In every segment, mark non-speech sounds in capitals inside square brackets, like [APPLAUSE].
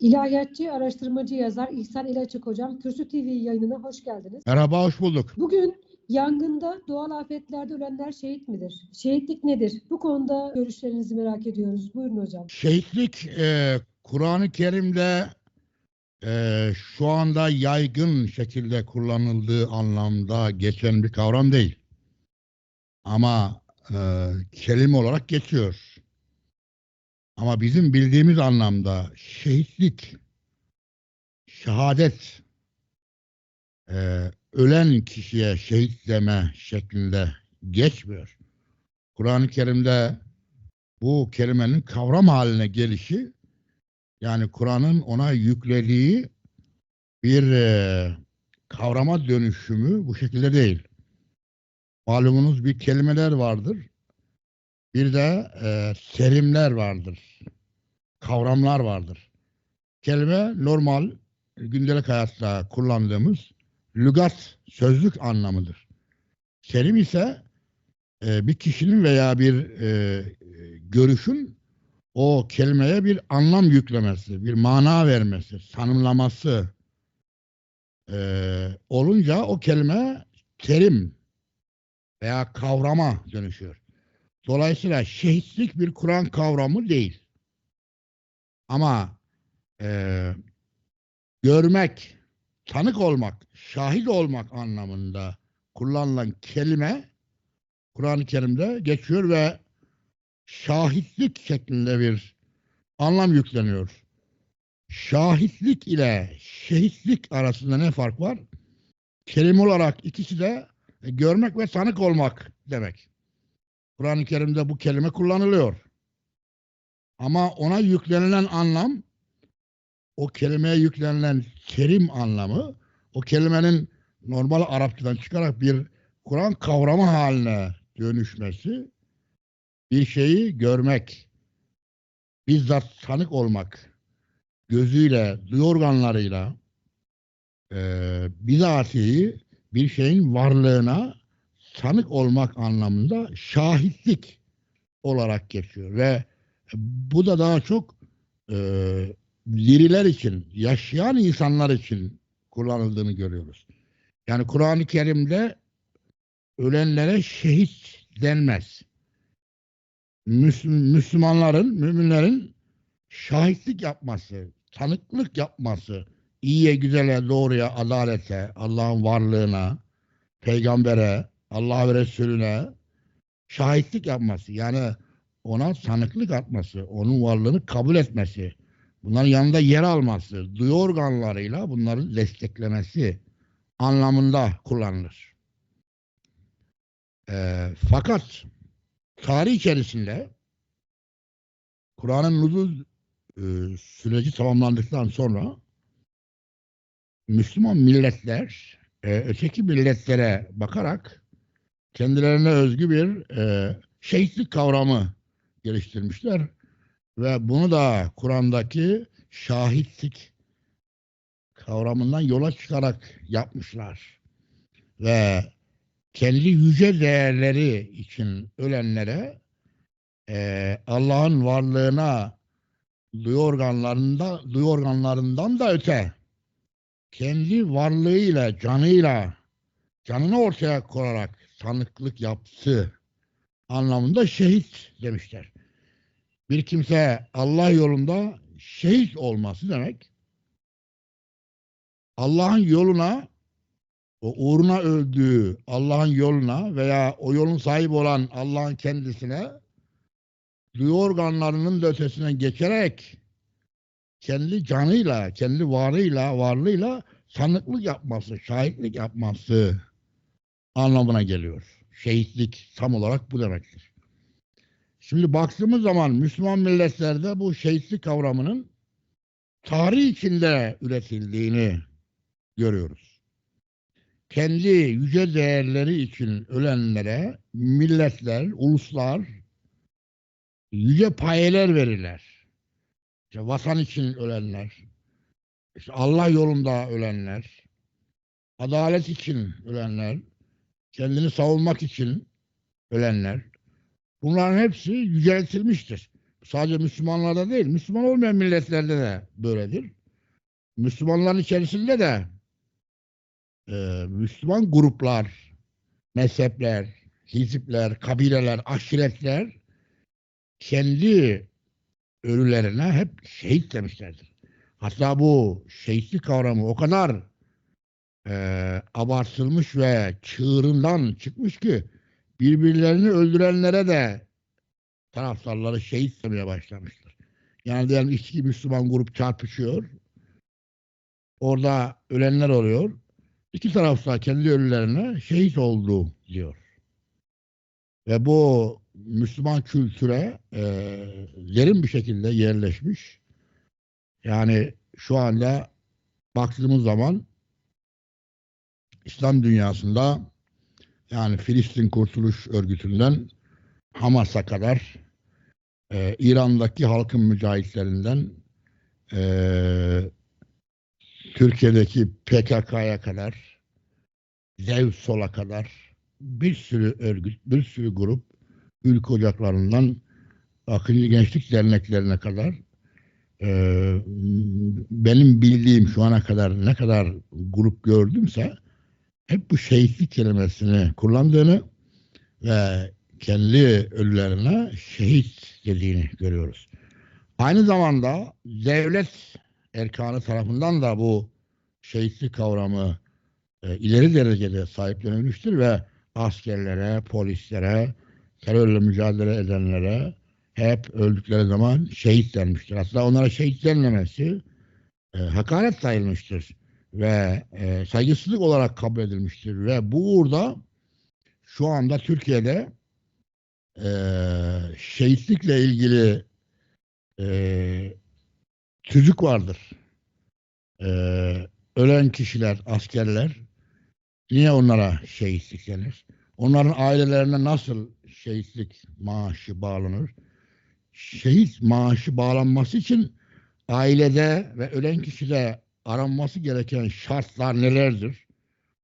İlahiyatçı, araştırmacı, yazar İhsan İlaçık Hocam, Kürsü TV yayınına hoş geldiniz. Merhaba, hoş bulduk. Bugün yangında, doğal afetlerde ölenler şehit midir? Şehitlik nedir? Bu konuda görüşlerinizi merak ediyoruz. Buyurun hocam. Şehitlik e, Kur'an-ı Kerim'de e, şu anda yaygın şekilde kullanıldığı anlamda geçen bir kavram değil. Ama e, kelime olarak geçiyor. Ama bizim bildiğimiz anlamda şehitlik, şehadet, e, ölen kişiye şehit deme şeklinde geçmiyor. Kur'an-ı Kerim'de bu kelimenin kavram haline gelişi yani Kur'an'ın ona yüklediği bir e, kavrama dönüşümü bu şekilde değil. Malumunuz bir kelimeler vardır. Bir de e, terimler vardır. Kavramlar vardır. Kelime normal gündelik hayatta kullandığımız lügat, sözlük anlamıdır. Terim ise e, bir kişinin veya bir e, görüşün o kelimeye bir anlam yüklemesi, bir mana vermesi, tanımlaması e, olunca o kelime terim veya kavrama dönüşüyor. Dolayısıyla şehitlik bir Kur'an kavramı değil. Ama e, görmek, tanık olmak, şahit olmak anlamında kullanılan kelime Kur'an-ı Kerim'de geçiyor ve şahitlik şeklinde bir anlam yükleniyor. Şahitlik ile şehitlik arasında ne fark var? Kelime olarak ikisi de e, görmek ve tanık olmak demek. Kur'an-ı Kerim'de bu kelime kullanılıyor. Ama ona yüklenilen anlam, o kelimeye yüklenilen terim anlamı, o kelimenin normal Arapçadan çıkarak bir Kur'an kavramı haline dönüşmesi, bir şeyi görmek, bizzat tanık olmak, gözüyle, duyu organlarıyla e, bizatihi bir şeyin varlığına tanık olmak anlamında şahitlik olarak geçiyor ve bu da daha çok e, diriler için, yaşayan insanlar için kullanıldığını görüyoruz. Yani Kur'an-ı Kerim'de ölenlere şehit denmez. Müsl- Müslümanların, müminlerin şahitlik yapması, tanıklık yapması, iyiye, güzele, doğruya, adalete, Allah'ın varlığına, peygambere, Allah ve Resulüne şahitlik yapması. Yani ona tanıklık atması, onun varlığını kabul etmesi, bunların yanında yer alması, duyu organlarıyla bunları desteklemesi anlamında kullanılır. Ee, fakat tarih içerisinde Kur'an'ın nuzul e, süreci tamamlandıktan sonra Müslüman milletler e, öteki milletlere bakarak kendilerine özgü bir e, şehitlik kavramı geliştirmişler ve bunu da Kur'an'daki şahitlik kavramından yola çıkarak yapmışlar. Ve kendi yüce değerleri için ölenlere e, Allah'ın varlığına duyu organlarında duyu organlarından da öte kendi varlığıyla, canıyla canını ortaya koyarak tanıklık yaptı anlamında şehit demişler. Bir kimse Allah yolunda şehit olması demek Allah'ın yoluna o uğruna öldüğü Allah'ın yoluna veya o yolun sahibi olan Allah'ın kendisine duyu organlarının da ötesine geçerek kendi canıyla, kendi varlığıyla, varlığıyla tanıklık yapması, şahitlik yapması anlamına geliyor. Şehitlik tam olarak bu demektir. Şimdi baktığımız zaman Müslüman milletlerde bu şehitlik kavramının tarih içinde üretildiğini görüyoruz. Kendi yüce değerleri için ölenlere milletler, uluslar yüce payeler verirler. İşte vatan için ölenler, işte Allah yolunda ölenler, adalet için ölenler, kendini savunmak için ölenler. Bunların hepsi yüceltilmiştir. sadece Müslümanlarda değil, Müslüman olmayan milletlerde de böyledir. Müslümanların içerisinde de e, Müslüman gruplar, mezhepler, hizipler, kabileler, aşiretler kendi ölülerine hep şehit demişlerdir. Hatta bu şehitlik kavramı o kadar e, abartılmış ve çığırından çıkmış ki birbirlerini öldürenlere de taraftarları şehit demeye başlamıştır. Yani diyelim iki Müslüman grup çarpışıyor. Orada ölenler oluyor. İki tarafta kendi ölülerine şehit oldu diyor. Ve bu Müslüman kültüre e, derin bir şekilde yerleşmiş. Yani şu anda baktığımız zaman İslam dünyasında yani Filistin Kurtuluş Örgütü'nden Hamas'a kadar e, İran'daki halkın mücahitlerinden e, Türkiye'deki PKK'ya kadar Zevsol'a kadar bir sürü örgüt, bir sürü grup ülke ocaklarından Akıllı Gençlik Derneklerine kadar e, benim bildiğim şu ana kadar ne kadar grup gördümse hep bu şehitlik kelimesini kullandığını ve kendi ölülerine şehit dediğini görüyoruz. Aynı zamanda devlet erkanı tarafından da bu şehitlik kavramı e, ileri derecede sahiplenilmiştir ve askerlere, polislere, terörle mücadele edenlere hep öldükleri zaman şehit denmiştir. Hatta onlara şehit denmemesi e, hakaret sayılmıştır ve e, saygısızlık olarak kabul edilmiştir ve bu uğurda şu anda Türkiye'de e, şehitlikle ilgili e, tüzük vardır. E, ölen kişiler, askerler niye onlara şehitlik denir? Onların ailelerine nasıl şehitlik maaşı bağlanır? Şehit maaşı bağlanması için ailede ve ölen kişide aranması gereken şartlar nelerdir?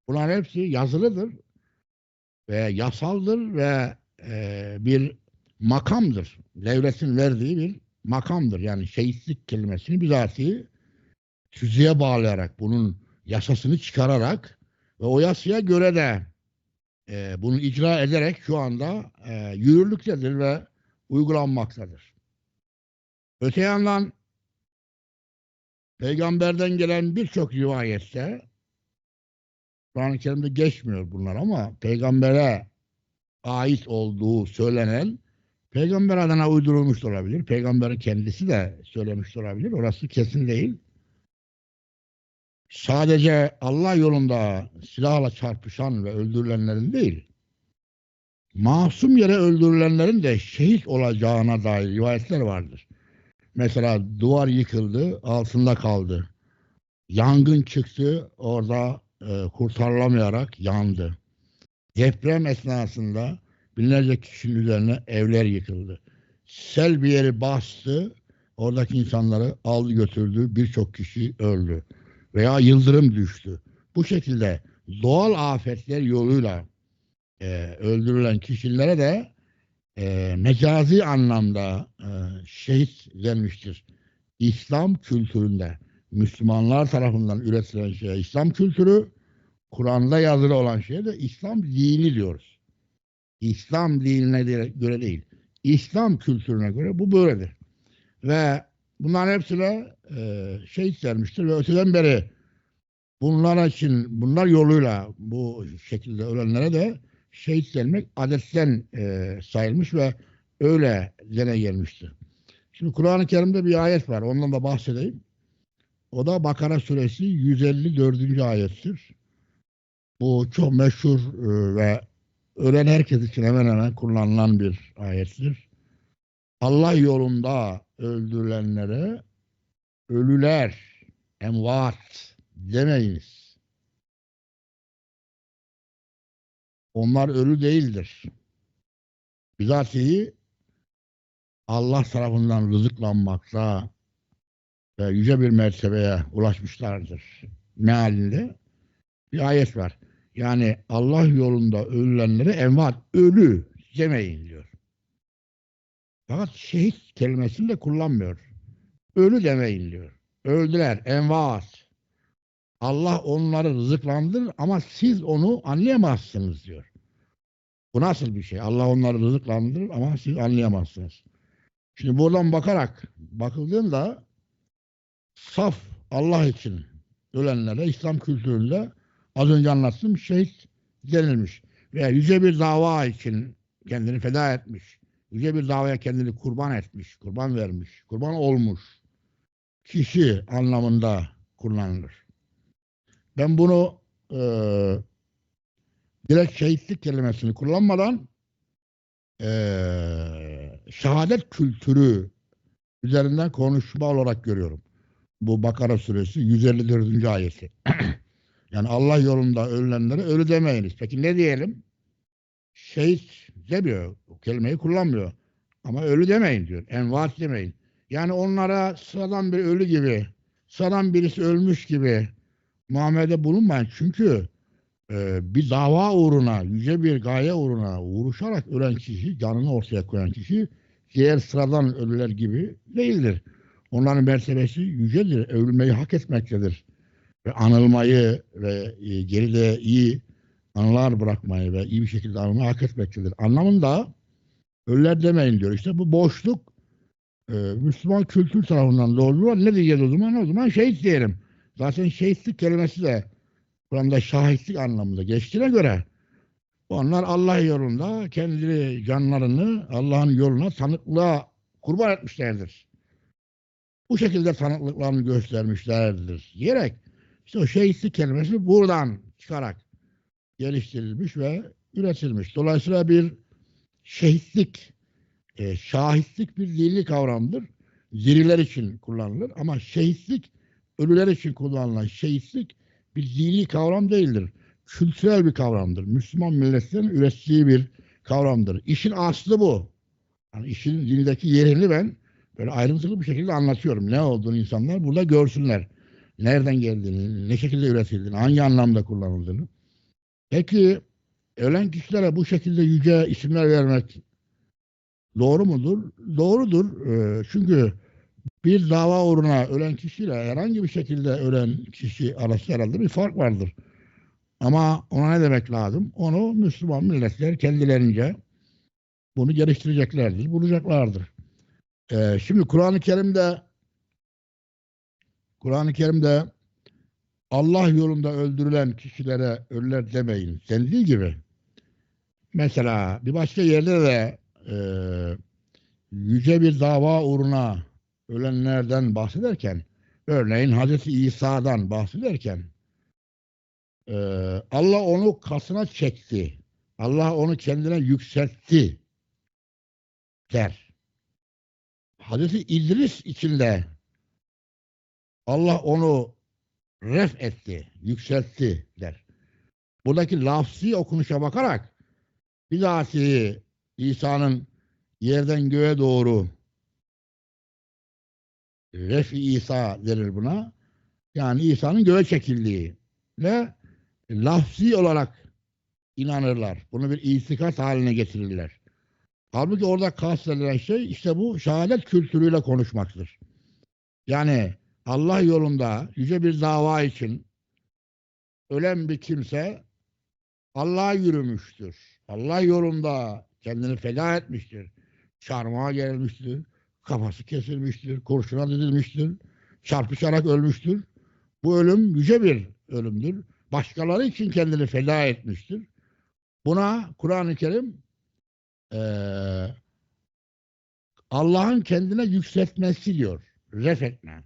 Bunlar hepsi yazılıdır ve yasaldır ve e, bir makamdır. Devletin verdiği bir makamdır. Yani şehitlik kelimesini bizatihi tüzüğe bağlayarak, bunun yasasını çıkararak ve o yasaya göre de e, bunu icra ederek şu anda e, yürürlüktedir ve uygulanmaktadır. Öte yandan Peygamberden gelen birçok rivayette Kur'an-ı Kerim'de geçmiyor bunlar ama peygambere ait olduğu söylenen peygamber adına uydurulmuş olabilir. Peygamberin kendisi de söylemiş olabilir. Orası kesin değil. Sadece Allah yolunda silahla çarpışan ve öldürülenlerin değil, masum yere öldürülenlerin de şehit olacağına dair rivayetler vardır. Mesela duvar yıkıldı, altında kaldı. Yangın çıktı, orada e, kurtarılamayarak yandı. Deprem esnasında binlerce kişinin üzerine evler yıkıldı. Sel bir yeri bastı, oradaki insanları aldı götürdü, birçok kişi öldü. Veya yıldırım düştü. Bu şekilde doğal afetler yoluyla e, öldürülen kişilere de e, mecazi anlamda e, şehit denmiştir. İslam kültüründe Müslümanlar tarafından üretilen şeye İslam kültürü, Kur'an'da yazılı olan şeye de İslam dini diyoruz. İslam dinine göre değil. İslam kültürüne göre bu böyledir. Ve bunların hepsine e, şehit vermiştir ve öteden beri bunlar için, bunlar yoluyla bu şekilde ölenlere de şehit denmek adetten e, sayılmış ve öyle dene gelmiştir. Şimdi Kur'an-ı Kerim'de bir ayet var. Ondan da bahsedeyim. O da Bakara suresi 154. ayettir. Bu çok meşhur e, ve ölen herkes için hemen hemen kullanılan bir ayettir. Allah yolunda öldürülenlere ölüler, emvat demeyiniz. Onlar ölü değildir. Bizatihi Allah tarafından rızıklanmakta ve yüce bir mertebeye ulaşmışlardır. Mealinde bir ayet var. Yani Allah yolunda ölülenlere envat, ölü demeyin diyor. Fakat şehit kelimesini de kullanmıyor. Ölü demeyin diyor. Öldüler, envaat. Allah onları rızıklandırır ama siz onu anlayamazsınız diyor. Bu nasıl bir şey? Allah onları rızıklandırır ama siz anlayamazsınız. Şimdi buradan bakarak bakıldığında saf Allah için ölenlere İslam kültüründe az önce anlattığım şehit denilmiş. Veya yüce bir dava için kendini feda etmiş. Yüce bir davaya kendini kurban etmiş, kurban vermiş, kurban olmuş kişi anlamında kullanılır. Ben bunu eee direkt şehitlik kelimesini kullanmadan eee şehadet kültürü üzerinden konuşma olarak görüyorum. Bu Bakara suresi 154. ayeti. [CLEARS THROAT] yani Allah yolunda ölenlere ölü demeyiniz. Peki ne diyelim? Şehit demiyor. O kelimeyi kullanmıyor. Ama ölü demeyin diyor. Envat demeyin. Yani onlara sıradan bir ölü gibi, sıradan birisi ölmüş gibi muamelede bulunmayın. Çünkü e, bir dava uğruna, yüce bir gaye uğruna uğraşarak ölen kişi, canını ortaya koyan kişi diğer sıradan ölüler gibi değildir. Onların mertebesi yücedir, övülmeyi hak etmektedir. Ve anılmayı ve e, geride iyi anılar bırakmayı ve iyi bir şekilde anılmayı hak etmektedir. Anlamında ölüler demeyin diyor. İşte bu boşluk e, Müslüman kültür tarafından doğrular. Ne diyeceğiz o zaman? O zaman şehit diyelim. Zaten şehitlik kelimesi de Kur'an'da şahitlik anlamında geçtiğine göre onlar Allah yolunda kendi canlarını Allah'ın yoluna tanıklığa kurban etmişlerdir. Bu şekilde tanıklıklarını göstermişlerdir diyerek işte o şehitlik kelimesi buradan çıkarak geliştirilmiş ve üretilmiş. Dolayısıyla bir şehitlik, e, şahitlik bir dili kavramdır. Diriler için kullanılır ama şehitlik ölüler için kullanılan şehitlik bir dini kavram değildir. Kültürel bir kavramdır. Müslüman milletlerin ürettiği bir kavramdır. İşin aslı bu. Yani işin dildeki yerini ben böyle ayrıntılı bir şekilde anlatıyorum. Ne olduğunu insanlar burada görsünler. Nereden geldiğini, ne şekilde üretildiğini, hangi anlamda kullanıldığını. Peki ölen kişilere bu şekilde yüce isimler vermek doğru mudur? Doğrudur. Ee, çünkü bir dava uğruna ölen kişiyle herhangi bir şekilde ölen kişi arasında herhalde bir fark vardır. Ama ona ne demek lazım? Onu Müslüman milletler kendilerince bunu geliştireceklerdir, bulacaklardır. Ee, şimdi Kur'an-ı Kerim'de Kur'an-ı Kerim'de Allah yolunda öldürülen kişilere ölüler demeyin dendiği gibi mesela bir başka yerde de e, yüce bir dava uğruna ölenlerden bahsederken örneğin Hazreti İsa'dan bahsederken e, Allah onu kasına çekti. Allah onu kendine yükseltti der. Hazreti İdris içinde Allah onu ref etti, yükseltti der. Buradaki lafzi okunuşa bakarak bizatihi İsa'nın yerden göğe doğru Refi İsa denir buna. Yani İsa'nın göğe çekildiği ve lafzi olarak inanırlar. Bunu bir itikat haline getirirler. Halbuki orada kastedilen şey işte bu şehadet kültürüyle konuşmaktır. Yani Allah yolunda yüce bir dava için ölen bir kimse Allah'a yürümüştür. Allah yolunda kendini feda etmiştir. Çarmıha gelmiştir kafası kesilmiştir, kurşuna dizilmiştir, çarpışarak ölmüştür. Bu ölüm yüce bir ölümdür. Başkaları için kendini feda etmiştir. Buna Kur'an-ı Kerim eee, Allah'ın kendine yükseltmesi diyor. Ref etme.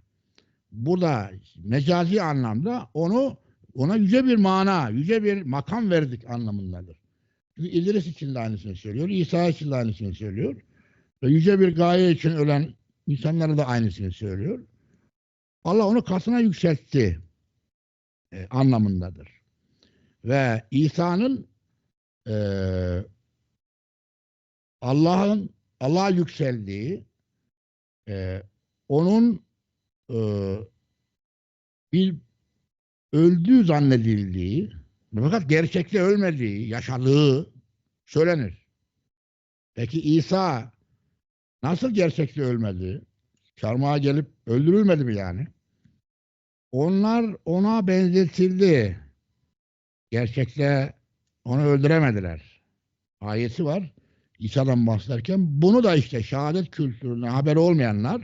Burada mecazi anlamda onu ona yüce bir mana, yüce bir makam verdik anlamındadır. Çünkü İdris için de aynısını söylüyor, İsa için de aynısını söylüyor. Ve yüce bir gaye için ölen insanlara da aynısını söylüyor. Allah onu kasına yükseltti e, anlamındadır. Ve İsa'nın e, Allah'ın Allah'a yükseldiği e, onun e, bir öldüğü zannedildiği fakat gerçekte ölmediği, yaşadığı söylenir. Peki İsa nasıl gerçekte ölmedi? Çarmıha gelip öldürülmedi mi yani? Onlar ona benzetildi. Gerçekte onu öldüremediler. Ayeti var. İsa'dan bahsederken bunu da işte şehadet kültürüne haberi olmayanlar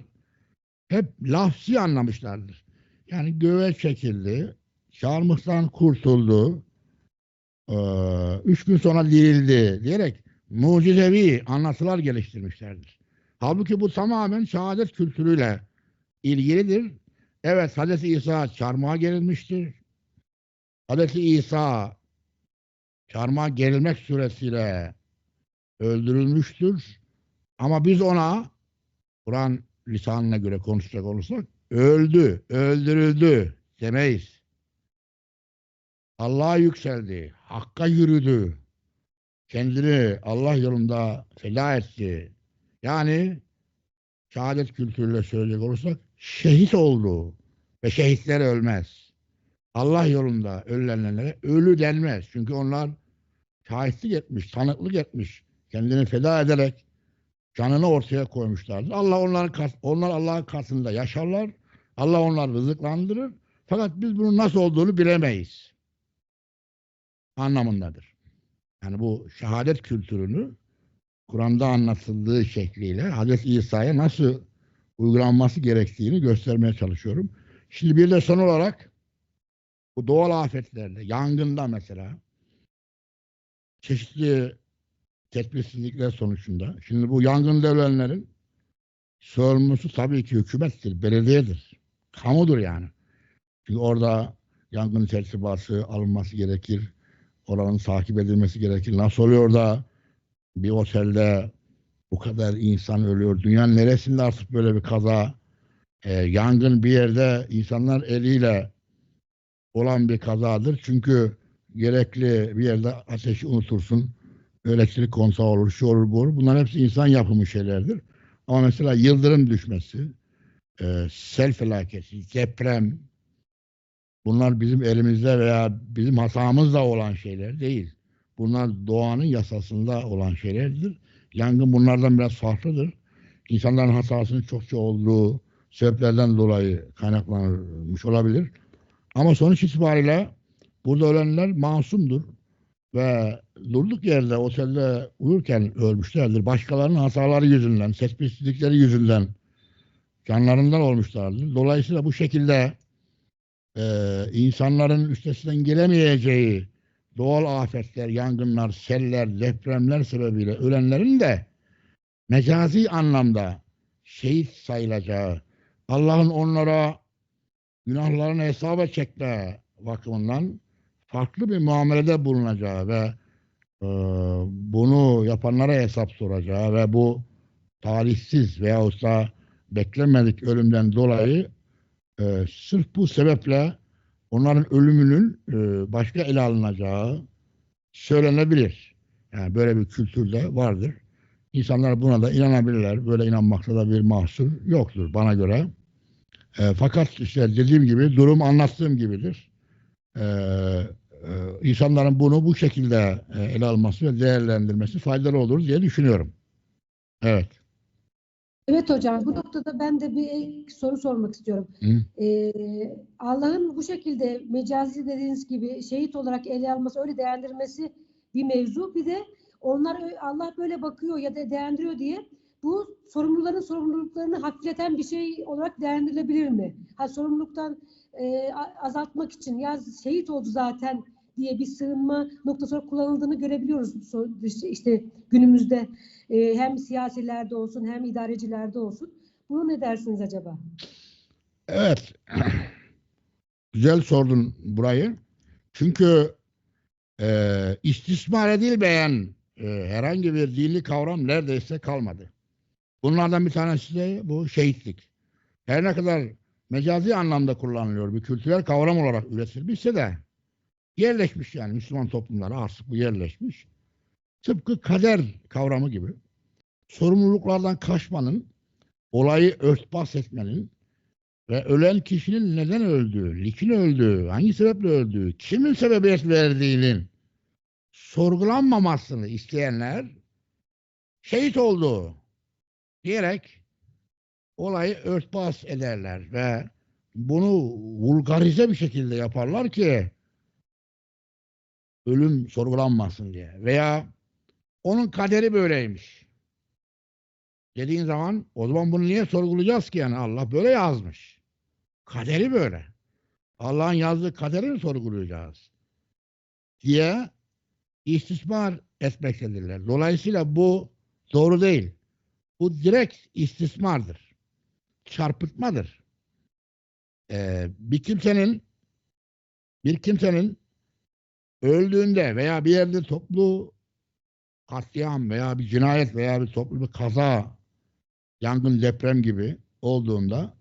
hep lafzi anlamışlardır. Yani göğe çekildi, çarmıhtan kurtuldu, üç gün sonra dirildi diyerek mucizevi anlatılar geliştirmişlerdir. Halbuki bu tamamen şehadet kültürüyle ilgilidir. Evet Hazreti İsa çarmıha gerilmiştir. Hazreti İsa çarmıha gerilmek suretiyle öldürülmüştür. Ama biz ona Kur'an lisanına göre konuşacak olursak öldü, öldürüldü demeyiz. Allah'a yükseldi, Hakka yürüdü, kendini Allah yolunda feda etti. Yani şehadet kültürüyle söyleyecek olursak şehit oldu ve şehitler ölmez. Allah yolunda ölenlere ölü denmez. Çünkü onlar şahitlik etmiş, tanıklık etmiş, kendini feda ederek canını ortaya koymuşlardır. Allah onların onlar Allah'ın katında yaşarlar. Allah onları rızıklandırır. Fakat biz bunun nasıl olduğunu bilemeyiz. Anlamındadır. Yani bu şehadet kültürünü Kur'an'da anlatıldığı şekliyle Hazreti İsa'ya nasıl uygulanması gerektiğini göstermeye çalışıyorum. Şimdi bir de son olarak bu doğal afetlerde, yangında mesela çeşitli tedbirsizlikler sonucunda. Şimdi bu yangında ölenlerin sorumlusu tabii ki hükümettir, belediyedir. Kamudur yani. Çünkü orada yangın tertibatı alınması gerekir. Oranın takip edilmesi gerekir. Nasıl oluyor da bir otelde bu kadar insan ölüyor. Dünyanın neresinde artık böyle bir kaza, e, yangın bir yerde insanlar eliyle olan bir kazadır. Çünkü gerekli bir yerde ateşi unutursun. Elektrik konsa olur, şu olur, bu olur. Bunlar hepsi insan yapımı şeylerdir. Ama mesela yıldırım düşmesi, e, sel felaketi, deprem, bunlar bizim elimizde veya bizim hatamızda olan şeyler değil. Bunlar doğanın yasasında olan şeylerdir. Yangın bunlardan biraz farklıdır. İnsanların hatasının çokça olduğu sebeplerden dolayı kaynaklanmış olabilir. Ama sonuç itibariyle burada ölenler masumdur ve durduk yerde otelde uyurken ölmüşlerdir. Başkalarının hataları yüzünden, tespitsizlikleri yüzünden canlarından olmuşlardır. Dolayısıyla bu şekilde e, insanların üstesinden gelemeyeceği doğal afetler, yangınlar, seller, depremler sebebiyle ölenlerin de mecazi anlamda şehit sayılacağı, Allah'ın onlara günahlarını hesaba çekme bakımından farklı bir muamelede bulunacağı ve e, bunu yapanlara hesap soracağı ve bu talihsiz veyahut da beklenmedik ölümden dolayı e, sırf bu sebeple onların ölümünün e, başka ele alınacağı söylenebilir. Yani böyle bir kültürde vardır. İnsanlar buna da inanabilirler. Böyle inanmakta da bir mahsur yoktur bana göre. E, fakat işte dediğim gibi durum anlattığım gibidir. E, e, insanların bunu bu şekilde e, ele alması ve değerlendirmesi faydalı olur diye düşünüyorum. Evet. Evet hocam, bu noktada ben de bir soru sormak istiyorum. Hı. Ee, Allah'ın bu şekilde mecazi dediğiniz gibi şehit olarak ele alması, öyle değerlendirmesi bir mevzu. Bir de onlar Allah böyle bakıyor ya da değerlendiriyor diye bu sorumluların sorumluluklarını hafifleten bir şey olarak değerlendirilebilir mi? Ha, sorumluluktan e, azaltmak için ya şehit oldu zaten diye bir sığınma noktası olarak kullanıldığını görebiliyoruz işte günümüzde e, hem siyasilerde olsun hem idarecilerde olsun. Bunu ne dersiniz acaba? Evet. [CLEARS THROAT] Güzel sordun burayı. Çünkü e, istismar edilmeyen e, herhangi bir dini kavram neredeyse kalmadı. Bunlardan bir tanesi de bu şehitlik. Her ne kadar mecazi anlamda kullanılıyor, bir kültürel kavram olarak üretilmişse de yerleşmiş yani Müslüman toplumlara artık bu yerleşmiş. Tıpkı kader kavramı gibi sorumluluklardan kaçmanın, olayı örtbas etmenin, ve ölen kişinin neden öldüğü, niçin öldüğü, hangi sebeple öldüğü, kimin sebebiyet verdiğinin sorgulanmamasını isteyenler şehit oldu diyerek olayı örtbas ederler ve bunu vulgarize bir şekilde yaparlar ki ölüm sorgulanmasın diye veya onun kaderi böyleymiş dediğin zaman o zaman bunu niye sorgulayacağız ki yani Allah böyle yazmış. Kaderi böyle. Allah'ın yazdığı kaderi mi sorgulayacağız? diye istismar etmektedirler. Dolayısıyla bu doğru değil. Bu direkt istismardır. Çarpıtmadır. Ee, bir kimsenin bir kimsenin öldüğünde veya bir yerde toplu katliam veya bir cinayet veya bir toplu bir kaza, yangın, deprem gibi olduğunda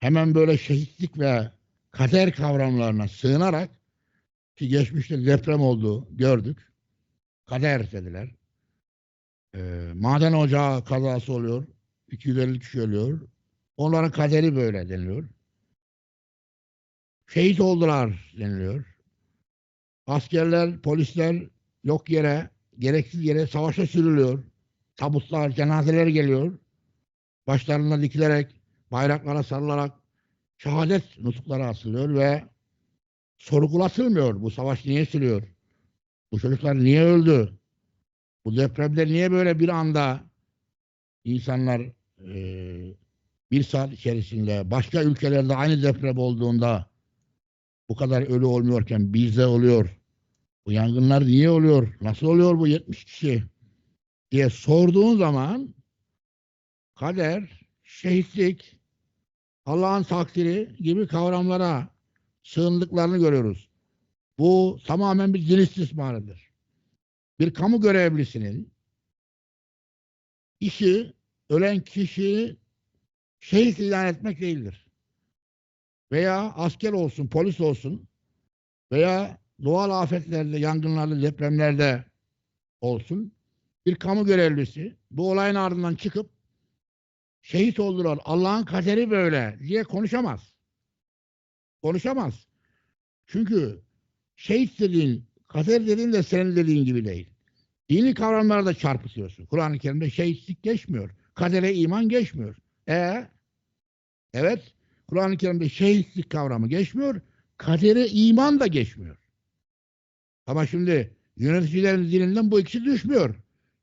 hemen böyle şehitlik ve kader kavramlarına sığınarak ki geçmişte deprem oldu gördük. Kader dediler. Ee, maden ocağı kazası oluyor. 250 kişi ölüyor. Onların kaderi böyle deniliyor. Şehit oldular deniliyor. Askerler, polisler yok yere, gereksiz yere savaşa sürülüyor. Tabutlar, cenazeler geliyor. Başlarına dikilerek, bayraklara sarılarak şehadet nutukları asılıyor ve sorgulatılmıyor. Bu savaş niye sürüyor? Bu çocuklar niye öldü? Bu depremde niye böyle bir anda insanlar eee, bir saat içerisinde başka ülkelerde aynı deprem olduğunda bu kadar ölü olmuyorken bizde oluyor. Bu yangınlar niye oluyor? Nasıl oluyor bu 70 kişi? diye sorduğun zaman kader, şehitlik, Allah'ın takdiri gibi kavramlara sığındıklarını görüyoruz. Bu tamamen bir din istismarıdır. Bir kamu görevlisinin işi ölen kişiyi şehit ilan etmek değildir. Veya asker olsun, polis olsun veya doğal afetlerde, yangınlarda, depremlerde olsun bir kamu görevlisi bu olayın ardından çıkıp şehit oldular. Allah'ın kaderi böyle diye konuşamaz. Konuşamaz. Çünkü şehit dediğin, kader dediğin de senin dediğin gibi değil. Dini kavramları da çarpıtıyorsun. Kur'an-ı Kerim'de şehitlik geçmiyor. Kadere iman geçmiyor. E evet Kur'an-ı Kerim'de şehitlik kavramı geçmiyor. Kadere iman da geçmiyor. Ama şimdi yöneticilerin dilinden bu ikisi düşmüyor.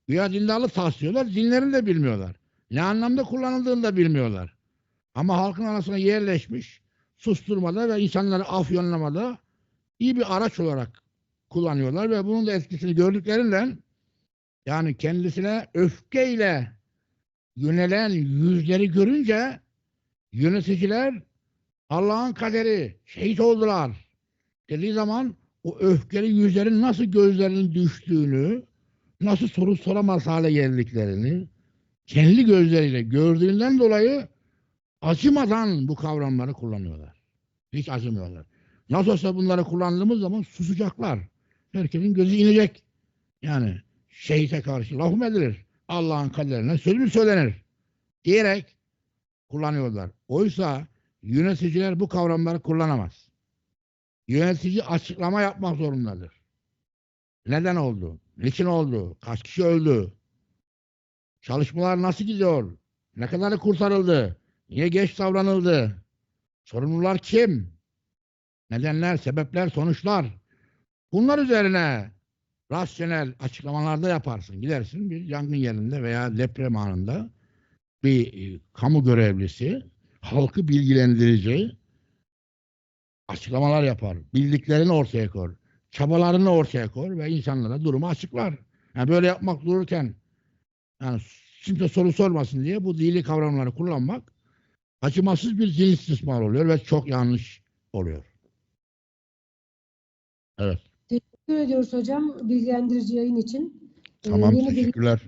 Güya dindarlık taslıyorlar, dinlerini de bilmiyorlar. Ne anlamda kullanıldığını da bilmiyorlar. Ama halkın arasına yerleşmiş, susturmada ve insanları afyonlamada iyi bir araç olarak kullanıyorlar ve bunun da etkisini gördüklerinden yani kendisine öfkeyle yönelen yüzleri görünce yöneticiler Allah'ın kaderi şehit oldular dediği zaman o öfkeli yüzlerin nasıl gözlerinin düştüğünü, nasıl soru soramaz hale geldiklerini kendi gözleriyle gördüğünden dolayı acımadan bu kavramları kullanıyorlar. Hiç acımıyorlar. Nasıl olsa bunları kullandığımız zaman susacaklar. Herkesin gözü inecek. Yani şehite karşı laf mı edilir? Allah'ın kaderine söz mü söylenir? Diyerek kullanıyorlar. Oysa yöneticiler bu kavramları kullanamaz. Yönetici açıklama yapmak zorundadır. Neden oldu? Niçin oldu? Kaç kişi öldü? Çalışmalar nasıl gidiyor? Ne kadarı kurtarıldı? Niye geç davranıldı? Sorumlular kim? Nedenler, sebepler, sonuçlar. Bunlar üzerine rasyonel açıklamalarda yaparsın. Gidersin bir yangın yerinde veya deprem anında bir e, kamu görevlisi halkı bilgilendirici açıklamalar yapar. Bildiklerini ortaya koyar. Çabalarını ortaya koyar ve insanlara durumu açıklar. Yani böyle yapmak dururken yani kimse soru sormasın diye bu dini kavramları kullanmak acımasız bir din istismar oluyor ve çok yanlış oluyor. Evet. Teşekkür ediyoruz hocam bilgilendirici yayın için. Ee, Tamam. bir Teşekkürler.